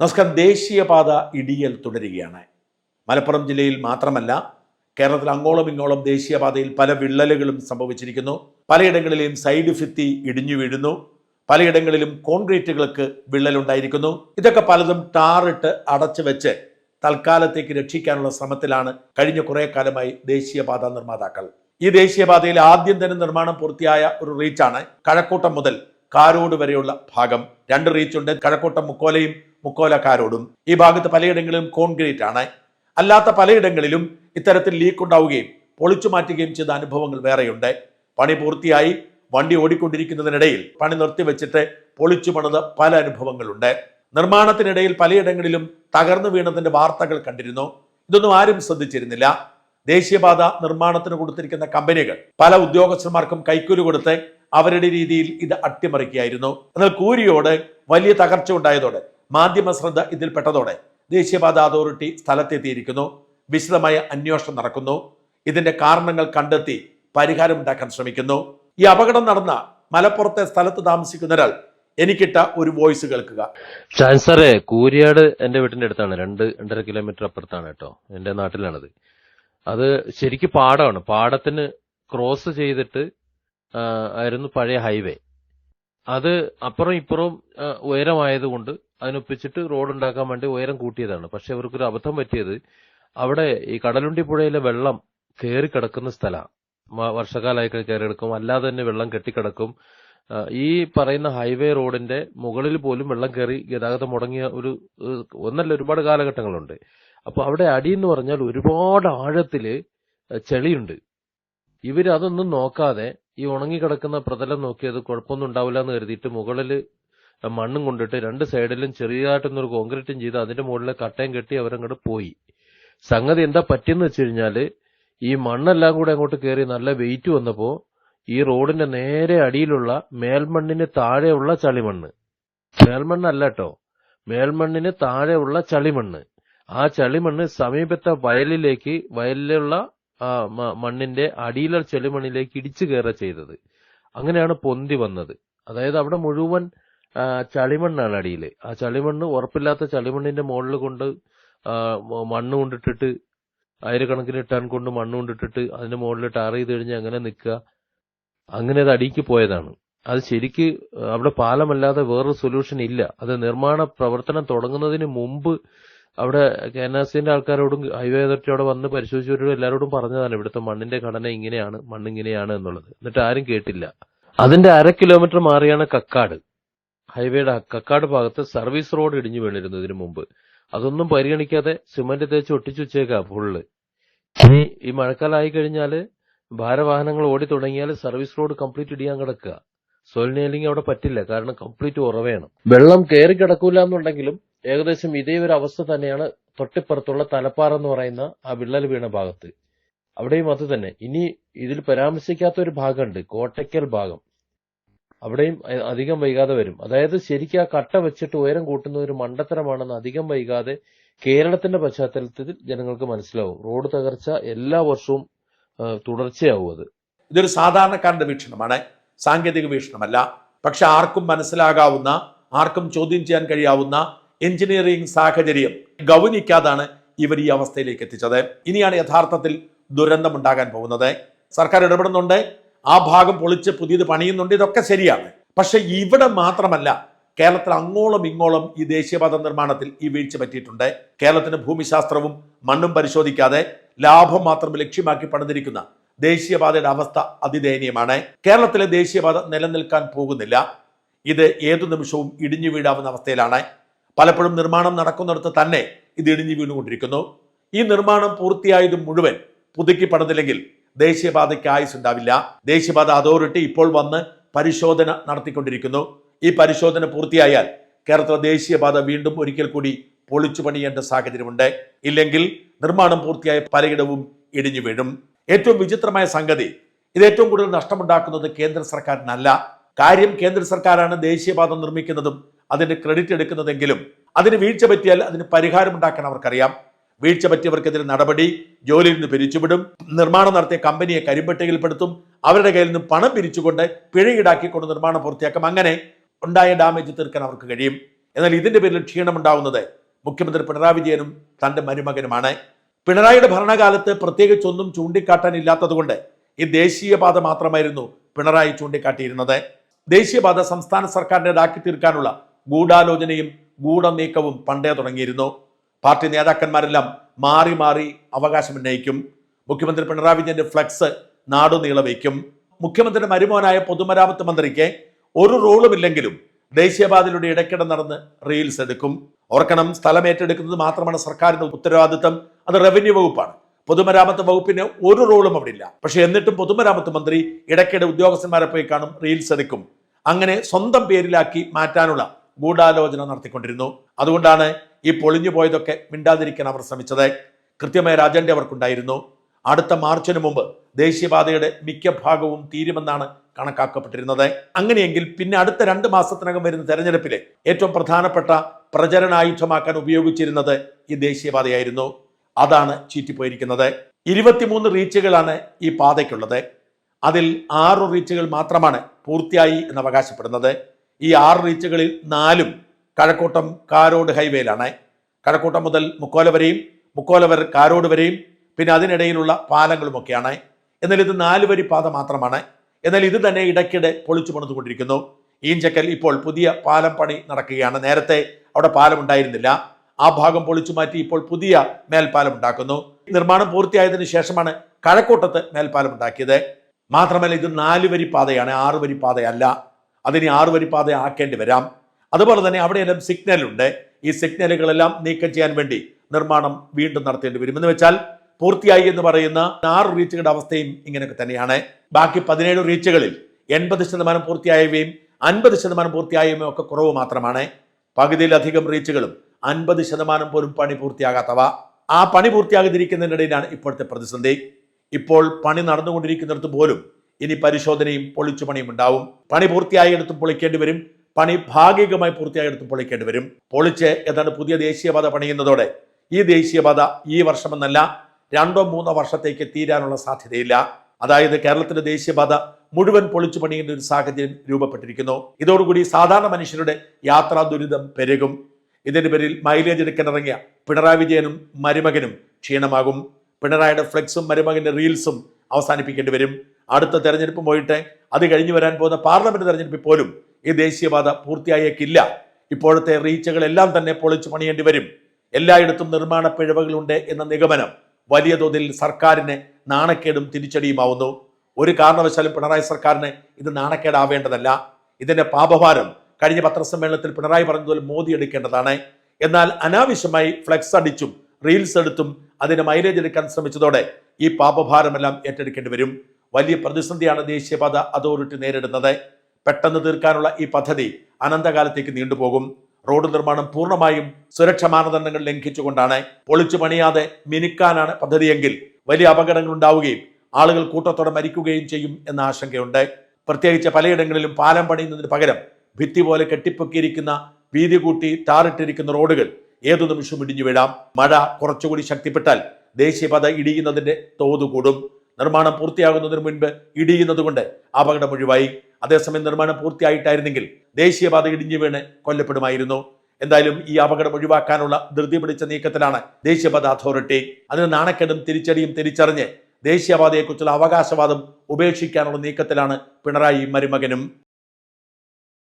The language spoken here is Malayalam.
നമസ്കാരം. ദേശീയപാത ഇടിയൽ തുടരുകയാണ്. മലപ്പുറം ജില്ലയിൽ മാത്രമല്ല കേരളത്തിൽ അങ്ങോളം ഇങ്ങോളം ദേശീയപാതയിൽ പല വിള്ളലുകളും സംഭവിച്ചിരിക്കുന്നു. പലയിടങ്ങളിലെയും സൈഡ് ഫിത്തി ഇടിഞ്ഞു വീഴുന്നു. പലയിടങ്ങളിലും കോൺക്രീറ്റുകൾക്ക് വിള്ളലുണ്ടായിരിക്കുന്നു. ഇതൊക്കെ പലതും ടാറിട്ട് അടച്ചു വെച്ച് തൽക്കാലത്തേക്ക് രക്ഷിക്കാനുള്ള ശ്രമത്തിലാണ് കഴിഞ്ഞ കുറേ കാലമായി ദേശീയപാത നിർമ്മാതാക്കൾ. ഈ ദേശീയപാതയിൽ ആദ്യം തന്നെ നിർമ്മാണം പൂർത്തിയായ ഒരു റീച്ചാണ് കഴക്കൂട്ടം മുതൽ കാരോട് വരെയുള്ള ഭാഗം. രണ്ട് റീച്ചുണ്ട് കഴക്കൂട്ടം മുക്കോലയും മുക്കോല കാരോടും ഈ ഭാഗത്ത് പലയിടങ്ങളിലും കോൺക്രീറ്റ് ആണ്. അല്ലാത്ത പലയിടങ്ങളിലും ഇത്തരത്തിൽ ലീക്ക് ഉണ്ടാവുകയും പൊളിച്ചു മാറ്റുകയും ചെയ്ത അനുഭവങ്ങൾ വേറെയുണ്ട്. പണി പൂർത്തിയായി വണ്ടി ഓടിക്കൊണ്ടിരിക്കുന്നതിനിടയിൽ പണി നിർത്തിവെച്ചിട്ട് പൊളിച്ചു പണിത് പല അനുഭവങ്ങളുണ്ട്. നിർമ്മാണത്തിനിടയിൽ പലയിടങ്ങളിലും തകർന്നു വീണതിന്റെ വാർത്തകൾ കണ്ടിരുന്നു. ഇതൊന്നും ആരും ശ്രദ്ധിച്ചിരുന്നില്ല. ദേശീയപാത നിർമ്മാണത്തിന് കൊടുത്തിരിക്കുന്ന കമ്പനികൾ പല ഉദ്യോഗസ്ഥന്മാർക്കും കൈക്കൂലി കൊടുത്ത് അവരുടെ രീതിയിൽ ഇത് അട്ടിമറിക്കുകയായിരുന്നു. എന്നാൽ കൂരിയോട് വലിയ തകർച്ച ഉണ്ടായതോടെ മാധ്യമ ശ്രദ്ധ ഇതിൽപ്പെട്ടതോടെ ദേശീയപാത അതോറിറ്റി സ്ഥലത്തെത്തിയിരിക്കുന്നു. വിശദമായ അന്വേഷണം നടക്കുന്നു. ഇതിന്റെ കാരണങ്ങൾ കണ്ടെത്തി പരിഹാരം ഉണ്ടാക്കാൻ ശ്രമിക്കുന്നു. ഈ അപകടം നടന്ന മലപ്പുറത്തെ സ്ഥലത്ത് താമസിക്കുന്ന ഒരാൾ എനിക്കിട്ട ഒരു വോയിസ് കേൾക്കുക. ചാൻസറെ കൂരിയാട് എന്റെ വീട്ടിന്റെ അടുത്താണ്. രണ്ട് രണ്ടര കിലോമീറ്റർ അപ്പുറത്താണ് കേട്ടോ. എന്റെ നാട്ടിലാണത്. അത് ശരിക്കും പാടമാണ്. പാടത്തിന് ക്രോസ് ചെയ്തിട്ട് ആയിരുന്നു പഴയ ഹൈവേ. അത് അപ്പുറം ഇപ്പുറവും ഉയരമായതുകൊണ്ട് അതിനൊപ്പിച്ചിട്ട് റോഡ് ഉണ്ടാക്കാൻ വേണ്ടി ഉയരം കൂട്ടിയതാണ്. പക്ഷെ അവർക്കൊരു അബദ്ധം പറ്റിയത് അവിടെ ഈ കടലുണ്ടി പുഴയിലെ വെള്ളം കയറി കിടക്കുന്ന സ്ഥലമാണ് വർഷകാലമായി കയറി കിടക്കും അല്ലാതെ തന്നെ വെള്ളം കെട്ടിക്കിടക്കും. ഈ പറയുന്ന ഹൈവേ റോഡിന്റെ മുകളിൽ പോലും വെള്ളം കയറി ഗതാഗതം മുടങ്ങിയ ഒരു ഒന്നല്ല ഒരുപാട് കാലഘട്ടങ്ങളുണ്ട്. അപ്പൊ അവിടെ അടിയെന്ന് പറഞ്ഞാൽ ഒരുപാട് ആഴത്തിൽ ചെളിയുണ്ട്. ഇവർ അതൊന്നും നോക്കാതെ ഈ ഉണങ്ങിക്കിടക്കുന്ന പ്രതലം നോക്കിയത് കുഴപ്പമൊന്നും ഉണ്ടാവില്ല എന്ന് കരുതിയിട്ട് മുകളിൽ മണ്ണും കൊണ്ടിട്ട് രണ്ട് സൈഡിലും ചെറിയതായിട്ടൊന്നൊരു കോൺക്രീറ്റും ചെയ്ത് അതിന്റെ മുകളിൽ കട്ടയും കെട്ടി അവരങ്ങോട്ട് പോയി. സംഗതി എന്താ പറ്റിയെന്ന് വെച്ച് കഴിഞ്ഞാൽ ഈ മണ്ണെല്ലാം കൂടെ അങ്ങോട്ട് കയറി നല്ല വെയിറ്റ് വന്നപ്പോ ഈ റോഡിന്റെ നേരെ അടിയിലുള്ള മേൽമണ്ണിന് താഴെയുള്ള ചളിമണ്ണ്. മേൽമണ്ണല്ല കേട്ടോ മേൽമണ്ണിന് താഴെയുള്ള ചളിമണ്ണ്. ആ ചളിമണ്ണ് സമീപത്തെ വയലിലേക്ക് വയലിലുള്ള മണ്ണിന്റെ അടിയിലെ ചെളിമണ്ണിലേക്ക് ഇടിച്ചു കയറുക ചെയ്തത്. അങ്ങനെയാണ് പൊന്തി വന്നത്. അതായത് അവിടെ മുഴുവൻ ചളിമണ്ണാണ് അടിയിൽ ആ ചളിമണ്ണ് ഉറപ്പില്ലാത്ത ചളിമണ്ണിന്റെ മുകളിൽ കൊണ്ട് മണ്ണ് കൊണ്ടിട്ടിട്ട് ആയിരക്കണക്കിന് ടൺ കൊണ്ട് മണ്ണ് കൊണ്ടിട്ടിട്ട് അതിന്റെ മുകളിൽ ടാർ ചെയ്ത് കഴിഞ്ഞ് അങ്ങനെ നിൽക്കുക. അങ്ങനെ അത് അടിക്ക് പോയതാണ്. അത് ശരിക്ക് അവിടെ പാലമല്ലാതെ വേറൊരു സൊല്യൂഷൻ ഇല്ല. അത് നിർമ്മാണ പ്രവർത്തനം തുടങ്ങുന്നതിന് മുമ്പ് അവിടെ കെ എൻ ആർ സിന്റെ ആൾക്കാരോടും ഹൈവേ അതോറിറ്റി അവിടെ വന്ന് പരിശോധിച്ചവരോടും എല്ലാവരോടും പറഞ്ഞതാണ് ഇവിടുത്തെ മണ്ണിന്റെ ഘടന ഇങ്ങനെയാണ് മണ്ണ് ഇങ്ങനെയാണ് എന്നുള്ളത്. എന്നിട്ട് ആരും കേട്ടില്ല. അതിന്റെ അര കിലോമീറ്റർ മാറിയാണ് കക്കാട്. ഹൈവേയുടെ കക്കാട് ഭാഗത്ത് സർവീസ് റോഡ് ഇടിഞ്ഞു വീണിരുന്നു ഇതിനു മുമ്പ്. അതൊന്നും പരിഗണിക്കാതെ സിമന്റ് തേച്ച് ഒട്ടിച്ചു വെച്ചേക്കാ ഫുള്ള് ഇനി ഈ മഴക്കാലമായി കഴിഞ്ഞാൽ ഭാരവാഹനങ്ങൾ ഓടി തുടങ്ങിയാൽ സർവീസ് റോഡ് കംപ്ലീറ്റ് ഇടിയാൻ കിടക്കുക. സോയിൽ അവിടെ പറ്റില്ല കാരണം കംപ്ലീറ്റ് ഉറവേണം. വെള്ളം കയറി കിടക്കൂല എന്നുണ്ടെങ്കിലും ഏകദേശം ഇതേ ഒരു അവസ്ഥ തന്നെയാണ് തൊട്ടിപ്പുറത്തുള്ള തലപ്പാറ എന്ന് പറയുന്ന ആ വിള്ളൽ വീണ ഭാഗത്ത്. അവിടെയും അത് തന്നെ. ഇനി ഇതിൽ പരാമർശിക്കാത്ത ഒരു ഭാഗമുണ്ട് കോട്ടയ്ക്കൽ ഭാഗം. അവിടെയും അധികം വൈകാതെ വരും. അതായത് ശരിക്കും ആ കട്ട വെച്ചിട്ട് ഉയരം കൂട്ടുന്ന ഒരു മണ്ടത്തരമാണെന്ന് അധികം വൈകാതെ കേരളത്തിന്റെ പശ്ചാത്തലത്തിൽ ജനങ്ങൾക്ക് മനസ്സിലാവും. റോഡ് തകർച്ച എല്ലാ വർഷവും തുടർച്ചയാവും അത്. ഇതൊരു സാധാരണക്കാരന്റെ വീക്ഷണമാണ്. സാങ്കേതിക വീക്ഷണമല്ല. പക്ഷെ ആർക്കും മനസ്സിലാകാവുന്ന ആർക്കും ചോദ്യം ചെയ്യാൻ കഴിയാവുന്ന എഞ്ചിനീയറിംഗ് സാഹചര്യം ഗൗനിക്കാതാണ് ഇവർ ഈ അവസ്ഥയിലേക്ക് എത്തിച്ചത്. ഇനിയാണ് യഥാർത്ഥത്തിൽ ദുരന്തമുണ്ടാകാൻ പോകുന്നത്. സർക്കാർ ഇടപെടുന്നുണ്ട്. ആ ഭാഗം പൊളിച്ച് പുതിയത് പണിയുന്നുണ്ട്. ഇതൊക്കെ ശരിയാണ്. പക്ഷെ ഇവിടെ മാത്രമല്ല കേരളത്തിൽ അങ്ങോളം ഇങ്ങോളം ഈ ദേശീയപാത നിർമ്മാണത്തിൽ ഈ വീഴ്ച പറ്റിയിട്ടുണ്ട്. കേരളത്തിന് ഭൂമിശാസ്ത്രവും മണ്ണും പരിശോധിക്കാതെ ലാഭം മാത്രം ലക്ഷ്യമാക്കി പണിതിരിക്കുന്ന ദേശീയപാതയുടെ അവസ്ഥ അതിദയനീയമാണ്. കേരളത്തിലെ ദേശീയപാത നിലനിൽക്കാൻ പോകുന്നില്ല. ഇത് ഏതു നിമിഷവും ഇടിഞ്ഞു വീഴാവുന്ന അവസ്ഥയിലാണ്. പലപ്പോഴും നിർമ്മാണം നടക്കുന്നിടത്ത് തന്നെ ഇത് ഇടിഞ്ഞു വീണുകൊണ്ടിരിക്കുന്നു. ഈ നിർമ്മാണം പൂർത്തിയായത് മുഴുവൻ പുതുക്കി പണിതില്ലെങ്കിൽ ദേശീയപാതയ്ക്ക് ആയുസ് ഉണ്ടാവില്ല. ദേശീയപാത അതോറിറ്റി ഇപ്പോൾ വന്ന് പരിശോധന നടത്തിക്കൊണ്ടിരിക്കുന്നു. ഈ പരിശോധന പൂർത്തിയായാൽ കേരളത്തിലെ ദേശീയപാത വീണ്ടും ഒരിക്കൽ കൂടി പൊളിച്ചു പണിയേണ്ട സാഹചര്യമുണ്ട്. ഇല്ലെങ്കിൽ നിർമ്മാണം പൂർത്തിയായ പലയിടവും ഇടിഞ്ഞു വീഴും. ഏറ്റവും വിചിത്രമായ സംഗതി ഇത് ഏറ്റവും കൂടുതൽ നഷ്ടമുണ്ടാക്കുന്നത് കേന്ദ്ര സർക്കാരിനല്ല. കാര്യം കേന്ദ്ര സർക്കാരാണ് ദേശീയപാത നിർമ്മിക്കുന്നതും അതിന്റെ ക്രെഡിറ്റ് എടുക്കുന്നതെങ്കിലും അതിന് വീഴ്ച പറ്റിയാൽ അതിന് പരിഹാരം ഉണ്ടാക്കാൻ അവർക്കറിയാം. വീഴ്ച പറ്റിയവർക്കെതിരെ നടപടി ജോലിയിൽ നിന്ന് പിരിച്ചുവിടും. നിർമ്മാണം നടത്തിയ കമ്പനിയെ കരിമ്പട്ടികയിൽപ്പെടുത്തും. അവരുടെ കയ്യിൽ നിന്ന് പണം പിരിച്ചുകൊണ്ട് പിഴ ഈടാക്കിക്കൊണ്ട് നിർമ്മാണം പൂർത്തിയാക്കും. അങ്ങനെ ഉണ്ടായ ഡാമേജ് തീർക്കാൻ അവർക്ക് കഴിയും. എന്നാൽ ഇതിന്റെ പേരിൽ ക്ഷീണമുണ്ടാവുന്നത് മുഖ്യമന്ത്രി പിണറായി വിജയനും തന്റെ മരുമകനുമാണ്. പിണറായിയുടെ ഭരണകാലത്ത് പ്രത്യേകിച്ചൊന്നും ചൂണ്ടിക്കാട്ടാനില്ലാത്തതുകൊണ്ട് ഈ ദേശീയപാത മാത്രമായിരുന്നു പിണറായി ചൂണ്ടിക്കാട്ടിയിരുന്നത്. ദേശീയപാത സംസ്ഥാന സർക്കാരിന്റെതാക്കി തീർക്കാനുള്ള ഗൂഢാലോചനയും ഗൂഢനീക്കവും പണ്ടേ തുടങ്ങിയിരുന്നു. പാർട്ടി നേതാക്കന്മാരെല്ലാം മാറി മാറി അവകാശം ഉന്നയിക്കും. മുഖ്യമന്ത്രി പിണറായി വിജയന്റെ ഫ്ലക്സ് നാടുനീള വയ്ക്കും മുഖ്യമന്ത്രിയുടെ മരുമോനായ പൊതുമരാമത്ത് മന്ത്രിക്ക് ഒരു റോളുമില്ലെങ്കിലും ദേശീയപാതയിലൂടെ ഇടയ്ക്കിടെ നടന്ന് റീൽസ് എടുക്കും. ഓർക്കണം സ്ഥലം ഏറ്റെടുക്കുന്നത് മാത്രമാണ് സർക്കാരിന്റെ ഉത്തരവാദിത്തം അത് റവന്യൂ വകുപ്പാണ്. പൊതുമരാമത്ത് വകുപ്പിന് ഒരു റോളും അവിടെ ഇല്ല പക്ഷെ എന്നിട്ടും പൊതുമരാമത്ത് മന്ത്രി ഇടയ്ക്കിടെ ഉദ്യോഗസ്ഥന്മാരെ പോയി കാണും റീൽസ് എടുക്കും. അങ്ങനെ സ്വന്തം പേരിലാക്കി മാറ്റാനുള്ള ഗൂഢാലോചന നടത്തിക്കൊണ്ടിരുന്നു. അതുകൊണ്ടാണ് ഈ പൊളിഞ്ഞു പോയതൊക്കെ മിണ്ടാതിരിക്കാൻ അവർ ശ്രമിച്ചത്. കൃത്യമായ ഒരു അവർക്കുണ്ടായിരുന്നു. അടുത്ത മാർച്ചിന് മുമ്പ് ദേശീയപാതയുടെ മിക്ക ഭാഗവും തീരുമെന്നാണ് കണക്കാക്കപ്പെട്ടിരുന്നത്. അങ്ങനെയെങ്കിൽ പിന്നെ അടുത്ത രണ്ട് മാസത്തിനകം വരുന്ന തെരഞ്ഞെടുപ്പിലെ ഏറ്റവും പ്രധാനപ്പെട്ട പ്രചരണായുധമാക്കാൻ ഉപയോഗിച്ചിരുന്നത് ഈ ദേശീയപാതയായിരുന്നു. അതാണ് ചീറ്റിപ്പോയിരിക്കുന്നത്. ഇരുപത്തിമൂന്ന് റീച്ചുകളാണ് ഈ പാതയ്ക്കുള്ളത്. അതിൽ ആറ് റീച്ചുകൾ മാത്രമാണ് പൂർത്തിയായി എന്ന് അവകാശപ്പെടുന്നത്. ഈ ആറ് റീച്ചുകളിൽ നാലും കഴക്കൂട്ടം കാരോട് ഹൈവേയിലാണ്. കഴക്കൂട്ടം മുതൽ മുക്കോല വരെയും മുക്കോല വരെ കാരോട് വരെയും പിന്നെ അതിനിടയിലുള്ള പാലങ്ങളുമൊക്കെയാണ് എന്നാൽ ഇത് നാല് വരി പാത മാത്രമാണ്. എന്നാൽ ഇത് തന്നെ ഇടയ്ക്കിടെ പൊളിച്ചു പണിതുകൊണ്ടിരിക്കുന്നു. ഈഞ്ചക്കൽ ഇപ്പോൾ പുതിയ പാലം പണി നടക്കുകയാണ്. നേരത്തെ അവിടെ പാലം ഉണ്ടായിരുന്നില്ല. ആ ഭാഗം പൊളിച്ചു മാറ്റി ഇപ്പോൾ പുതിയ മേൽപ്പാലം ഉണ്ടാക്കുന്നു. നിർമ്മാണം പൂർത്തിയായതിനു ശേഷമാണ് കഴക്കൂട്ടത്ത് മേൽപ്പാലം ഉണ്ടാക്കിയത്. മാത്രമല്ല ഇത് നാല് വരി പാതയാണ് ആറ് വരി പാതയല്ല. അതിന് ആറുവരിപ്പാത വരി പാത ആക്കേണ്ടി വരാം. അതുപോലെ തന്നെ അവിടെയെല്ലാം സിഗ്നലുണ്ട് ഈ സിഗ്നലുകളെല്ലാം നീക്കം ചെയ്യാൻ വേണ്ടി നിർമ്മാണം വീണ്ടും നടത്തേണ്ടി വരും എന്ന് വെച്ചാൽ പൂർത്തിയായി എന്ന് പറയുന്ന ആറ് റീച്ചുകളുടെ അവസ്ഥയും ഇങ്ങനെയൊക്കെ തന്നെയാണ്. ബാക്കി പതിനേഴ് റീച്ചുകളിൽ എൺപത് ശതമാനം പൂർത്തിയായവയും അൻപത് ശതമാനം പൂർത്തിയായവയും ഒക്കെ കുറവ് മാത്രമാണ്. പകുതിയിലധികം റീച്ചുകളും അൻപത് ശതമാനം പോലും പണി പൂർത്തിയാകാത്തവ. ആ പണി പൂർത്തിയാകാതിരിക്കുന്നതിനിടയിലാണ് ഇപ്പോഴത്തെ പ്രതിസന്ധി. ഇപ്പോൾ പണി നടന്നുകൊണ്ടിരിക്കുന്നിടത്ത് പോലും ഇനി പരിശോധനയും പൊളിച്ചു പണിയും ഉണ്ടാവും. പണി പൂർത്തിയായിടത്തും പൊളിക്കേണ്ടി വരും. പണി ഭാഗികമായി പൂർത്തിയായിടത്തും പൊളിക്കേണ്ടി വരും. പൊളിച്ച് ഏതാണ്ട് പുതിയ ദേശീയപാത പണിയുന്നതോടെ ഈ ദേശീയപാത ഈ വർഷമെന്നല്ല രണ്ടോ മൂന്നോ വർഷത്തേക്ക് തീരാനുള്ള സാധ്യതയില്ല. അതായത് കേരളത്തിന്റെ ദേശീയപാത മുഴുവൻ പൊളിച്ചു പണിയേണ്ട ഒരു സാഹചര്യം രൂപപ്പെട്ടിരിക്കുന്നു. ഇതോടുകൂടി സാധാരണ മനുഷ്യരുടെ യാത്രാ ദുരിതം പെരുകും. ഇതിന്റെ പേരിൽ മൈലേജ് എടുക്കാനിറങ്ങിയ പിണറായി വിജയനും മരുമകനും ക്ഷീണമാകും. പിണറായിയുടെ ഫ്ലെക്സും മരുമകന്റെ റീൽസും അവസാനിപ്പിക്കേണ്ടി വരും. അടുത്ത തെരഞ്ഞെടുപ്പ് പോയിട്ട് അത് കഴിഞ്ഞു വരാൻ പോകുന്ന പാർലമെന്റ് തെരഞ്ഞെടുപ്പിൽ പോലും ഈ ദേശീയപാത പൂർത്തിയായേക്കില്ല. ഇപ്പോഴത്തെ റീച്ചുകളെല്ലാം തന്നെ പൊളിച്ചു പണിയേണ്ടി വരും. എല്ലായിടത്തും നിർമ്മാണ പിഴവുകളുണ്ട് എന്ന നിഗമനം വലിയ തോതിൽ സർക്കാരിന് നാണക്കേടും തിരിച്ചടിയുമാവുന്നു. ഒരു കാരണവശാലും പിണറായി സർക്കാരിന് ഇത് നാണക്കേടാവേണ്ടതല്ല. ഇതിന്റെ പാപഭാരം കഴിഞ്ഞ പത്രസമ്മേളനത്തിൽ പിണറായി പറഞ്ഞതുപോലെ മോദി എടുക്കേണ്ടതാണ്. എന്നാൽ അനാവശ്യമായി ഫ്ലെക്സ് അടിച്ചും റീൽസ് എടുത്തും അതിന് മൈലേജ് എടുക്കാൻ ശ്രമിച്ചതോടെ ഈ പാപഭാരമെല്ലാം ഏറ്റെടുക്കേണ്ടി വരും. വലിയ പ്രതിസന്ധിയാണ് ദേശീയപാത അതോറിറ്റി നേരിടുന്നത്. പെട്ടെന്ന് തീർക്കാനുള്ള ഈ പദ്ധതി അനന്തകാലത്തേക്ക് നീണ്ടുപോകും. റോഡ് നിർമ്മാണം പൂർണമായും സുരക്ഷാ മാനദണ്ഡങ്ങൾ ലംഘിച്ചുകൊണ്ടാണ് പൊളിച്ചു പണിയാതെ മിനുക്കാനാണ് പദ്ധതിയെങ്കിൽ വലിയ അപകടങ്ങൾ ഉണ്ടാവുകയും ആളുകൾ കൂട്ടത്തോടെ മരിക്കുകയും ചെയ്യും എന്ന ആശങ്കയുണ്ട്. പ്രത്യേകിച്ച് പലയിടങ്ങളിലും പാലം പണിയുന്നതിന് പകരം ഭിത്തി പോലെ കെട്ടിപ്പൊക്കിയിരിക്കുന്ന വീതി കൂട്ടി ടാറിട്ടിരിക്കുന്ന റോഡുകൾ ഏതു നിമിഷം ഇടിഞ്ഞു വീഴാം. മഴ കുറച്ചുകൂടി ശക്തിപ്പെട്ടാൽ ദേശീയപാത ഇടിയുന്നതിന്റെ തോത് കൂടും. നിർമ്മാണം പൂർത്തിയാകുന്നതിന് മുൻപ് ഇടിയുന്നത് കൊണ്ട് അപകടം ഒഴിവായി. അതേസമയം നിർമ്മാണം പൂർത്തിയായിട്ടായിരുന്നെങ്കിൽ ദേശീയപാത ഇടിഞ്ഞു വീണ് കൊല്ലപ്പെടുമായിരുന്നു. എന്തായാലും ഈ അപകടം ഒഴിവാക്കാനുള്ള ധൃതി പിടിച്ച നീക്കത്തിലാണ് ദേശീയപാത അതോറിറ്റി. അതിന് നാണക്കേടും തിരിച്ചടിയും തിരിച്ചറിഞ്ഞ് ദേശീയപാതയെക്കുറിച്ചുള്ള അവകാശവാദം ഉപേക്ഷിക്കാനുള്ള നീക്കത്തിലാണ് പിണറായി മരുമകനും.